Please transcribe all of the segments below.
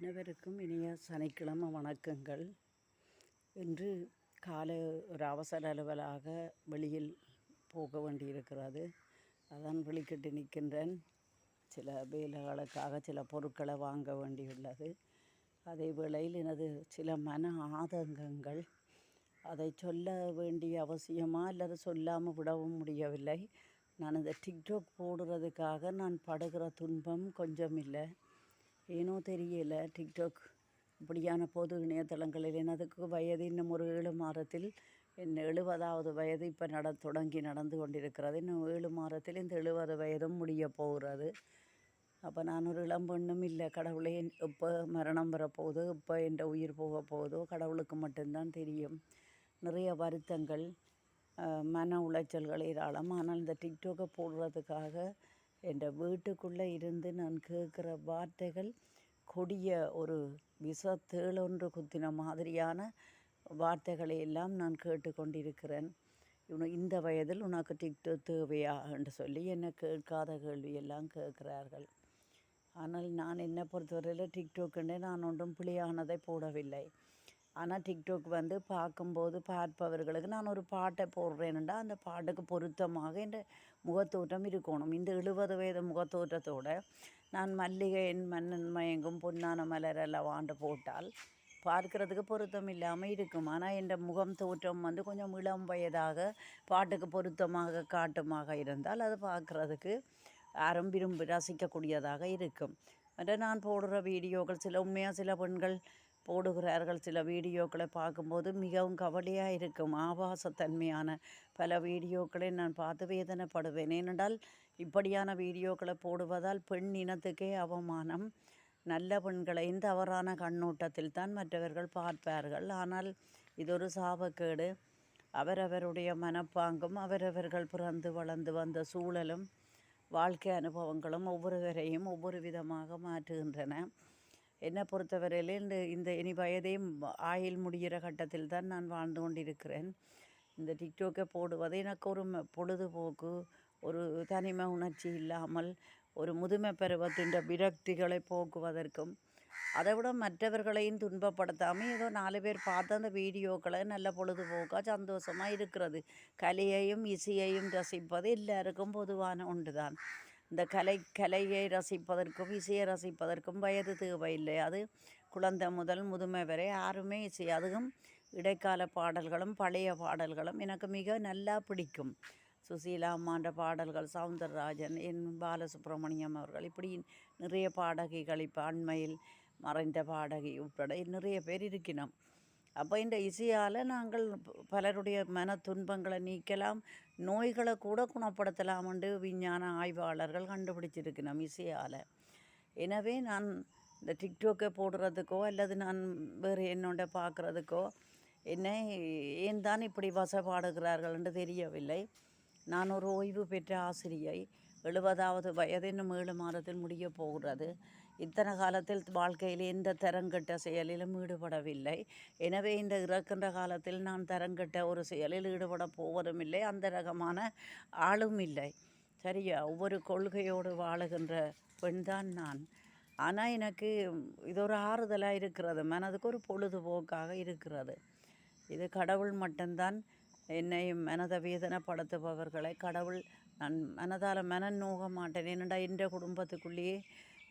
அனைவருக்கும் இனிய சனிக்கிழமை வணக்கங்கள். இன்று காலை ஒரு அவசர அலுவலாக வெளியில் போக வேண்டியிருக்கிறது. அதான் வெளிக்கிட்டு நிற்கின்றேன். சில வேலைகளுக்காக சில பொருட்களை வாங்க வேண்டியுள்ளது. அதே வேளையில் எனது சில மன ஆதங்கங்கள். அதை சொல்ல வேண்டிய அவசியமாக அல்லது சொல்லாமல் விடவும் முடியவில்லை. நான் இந்த டிக்டாக் போடுறதுக்காக நான் படுகிற துன்பம் கொஞ்சம் இல்லை. ஏனோ தெரியல டிக்டாக் இப்படியான பொது இணையதளங்களில் எனதுக்கு வயது இன்னும் ஒரு ஏழு மாதத்தில் என் எழுபதாவது வயது இப்போ நட தொடங்கி நடந்து கொண்டிருக்கிறது. இன்னும் ஏழு மாதத்தில் இந்த எழுபது வயதும் முடிய போகிறது. அப்போ நான் ஒரு இளம்பெண்ணும் இல்லை. கடவுளே எப்போ மரணம் வரப்போகுது இப்போ என் உயிர் போக போகுதோ கடவுளுக்கு மட்டும்தான் தெரியும். நிறைய வருத்தங்கள் மன உளைச்சல்கள் ஏராளம். ஆனால் இந்த டிக்டாக்கை போடுறதுக்காக என் வீட்டுக்குள்ளே இருந்து நான் கேட்குற வார்த்தைகள் கொடிய ஒரு விஷ தேளொன்று குத்தின மாதிரியான வார்த்தைகளை எல்லாம் நான் கேட்டுக்கொண்டிருக்கிறேன். இவனு இந்த வயதில் உனக்கு டிக்டாக் தேவையா? என்று சொல்லி என்னை கேட்காத கேள்வியெல்லாம் கேட்கிறார்கள். ஆனால் நான் என்னை பொறுத்தவரையில் டிக்டாக்குன்னே நான் ஒன்றும் பிழையானதை போடவில்லை. ஆனால் டிக்டாக் வந்து பார்க்கும்போது பார்ப்பவர்களுக்கு நான் ஒரு பாட்டை போடுறேன்னுடா அந்த பாட்டுக்கு பொருத்தமாக இந்த முகத்தோற்றம் இருக்கணும். இந்த எழுபது வயது முகத்தோற்றத்தோடு நான் மல்லிகையின் மன்னன் மயங்கும் பொன்னான மலர் அல்லவாண்டு போட்டால் பார்க்குறதுக்கு பொருத்தம் இல்லாமல் இருக்கும். ஆனால் என் முகம் தோற்றம் வந்து கொஞ்சம் இளம் வயதாக பாட்டுக்கு பொருத்தமாக காட்டுமாக இருந்தால் அது பார்க்குறதுக்கு யாரும் விரும்பி ரசிக்கக்கூடியதாக இருக்கும். மற்ற நான் போடுற வீடியோக்கள் சில உண்மையாக சில பெண்கள் போடுகிறார்கள். சில வீடியோக்களை பார்க்கும்போது மிகவும் கவலையாக இருக்கும். ஆபாசத்தன்மையான பல வீடியோக்களை நான் பார்த்து வேதனைப்படுவேன். ஏனென்றால் இப்படியான வீடியோக்களை போடுவதால் பெண் இனத்துக்கே அவமானம். நல்ல பெண்களையும் தவறான கண்ணோட்டத்தில் தான் மற்றவர்கள் பார்ப்பார்கள். ஆனால் இது ஒரு சாபக்கேடு. அவரவருடைய மனப்பாங்கும் அவரவர்கள் பிறந்து வளர்ந்து வந்த சூழலும் வாழ்க்கை அனுபவங்களும் ஒவ்வொருவரையும் ஒவ்வொரு விதமாக மாற்றுகின்றன. என்னை பொறுத்தவரையில் இந்த இந்த இனி வயதையும் ஆயில் முடிகிற கட்டத்தில் தான் நான் வாழ்ந்து கொண்டிருக்கிறேன். இந்த டிக்டோக்கை போடுவது எனக்கு ஒரு ம- பொழுதுபோக்கு ஒரு தனிமை உணர்ச்சி இல்லாமல் ஒரு முதுமை பருவத்தின் விரக்திகளை போக்குவதற்கும் அதை விட மற்றவர்களையும் துன்பப்படுத்தாமல் ஏதோ நாலு பேர் பார்த்து அந்த வீடியோக்களை நல்ல பொழுதுபோக்காக சந்தோஷமாக இருக்கிறது. கலையையும் இசையையும் ரசிப்பது எல்லாருக்கும் பொதுவான ஒன்று தான் இந்த கலை கலையை ரசிப்பதற்கும் இசையை ரசிப்பதற்கும் வயது தேவையில்லை. அது குழந்தை முதல் முதுமை வரை யாருமே இசை அதுவும் இடைக்கால பாடல்களும் பழைய பாடல்களும் எனக்கு மிக நல்லா பிடிக்கும். சுசீலா அம்மான்ற பாடல்கள் சவுந்தரராஜன் என் பாலசுப்ரமணியம் அவர்கள் இப்படி நிறைய பாடகிகள் இப்போ அண்மையில் மறைந்த பாடகி உட்பட நிறைய பேர் இருக்கணும் அப்போ இந்த இசையால் நாங்கள் பலருடைய மன துன்பங்களை நீக்கலாம் நோய்களை கூட குணப்படுத்தலாம் என்று விஞ்ஞான ஆய்வாளர்கள் கண்டுபிடிச்சிருக்கணும் இசையால். எனவே நான் இந்த டிக்டாக்கை போடுறதுக்கோ அல்லது நான் வேறு என்னோட பார்க்குறதுக்கோ என்னை ஏன் தான் இப்படி வசப்பாடுகிறார்கள் என்று தெரியவில்லை. நான் ஒரு ஓய்வு பெற்ற ஆசிரியை எழுபதாவது வயது இன்னும் ஏழு மாதத்தில் முடிய போகிறது. இத்தனை காலத்தில் வாழ்க்கையில் எந்த தரங்கெட்ட செயலிலும் ஈடுபடவில்லை. எனவே இந்த இறக்கின்ற காலத்தில் நான் தரங்கெட்ட ஒரு செயலில் ஈடுபட போவதும் இல்லை அந்த ரகமான ஆளும் இல்லை. சரியா? ஒவ்வொரு கொள்கையோடு வாழுகின்ற பெண்தான் நான். ஆனால் எனக்கு இது ஒரு ஆறுதலாக இருக்கிறது. மனதுக்கு ஒரு பொழுதுபோக்காக இருக்கிறது. இது கடவுள் மட்டும்தான் என்னை மனதை வேதனைப்படுத்துபவர்களை கடவுள் நான் மனதால் மனம் நோக மாட்டேன். என்னடா என்ற குடும்பத்துக்குள்ளேயே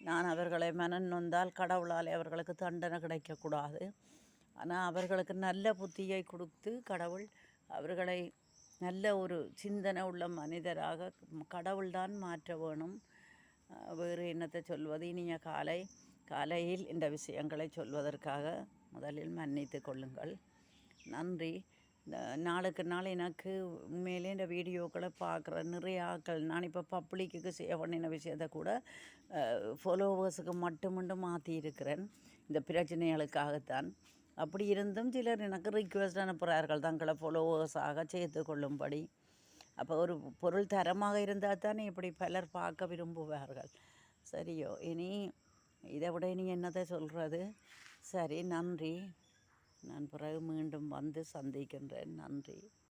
நான் அவர்களை மனன் நொந்தால் கடவுளால் அவர்களுக்கு தண்டனை கிடைக்கக்கூடாது. ஆனால் அவர்களுக்கு நல்ல புத்தியை கொடுத்து கடவுள் அவர்களை நல்ல ஒரு சிந்தனை உள்ள மனிதராக கடவுள்தான் மாற்ற வேணும். வேறு என்னத்தை சொல்வது? இனிய காலை காலையில் இந்த விஷயங்களை சொல்வதற்காக முதலில் மன்னித்து கொள்ளுங்கள். நன்றி. நாளுக்கு நாள் எனக்கு உண்மையிலே இந்த வீடியோக்களை பார்க்குற நிறைய ஆட்கள் நான் இப்போ பப்ளிக்கு செய்ய பண்ணின விஷயத்தை கூட ஃபாலோவர்ஸுக்கு மட்டும் மாற்றி இருக்கிறேன். இந்த பிரச்சனைகளுக்காகத்தான். அப்படி இருந்தும் சிலர் எனக்கு ரிக்வெஸ்ட் அனுப்புகிறார்கள் தங்களை ஃபாலோவர்ஸாக சேர்த்து கொள்ளும்படி. அப்போ ஒரு பொருள் தரமாக இருந்தால் தானே இப்படி பலர் பார்க்க விரும்புவார்கள். சரியோ இனி இதை விட இனி என்னத்தை சொல்கிறது சரி நன்றி. நான் பிறகு மீண்டும் வந்து சந்திக்கின்றேன். நன்றி.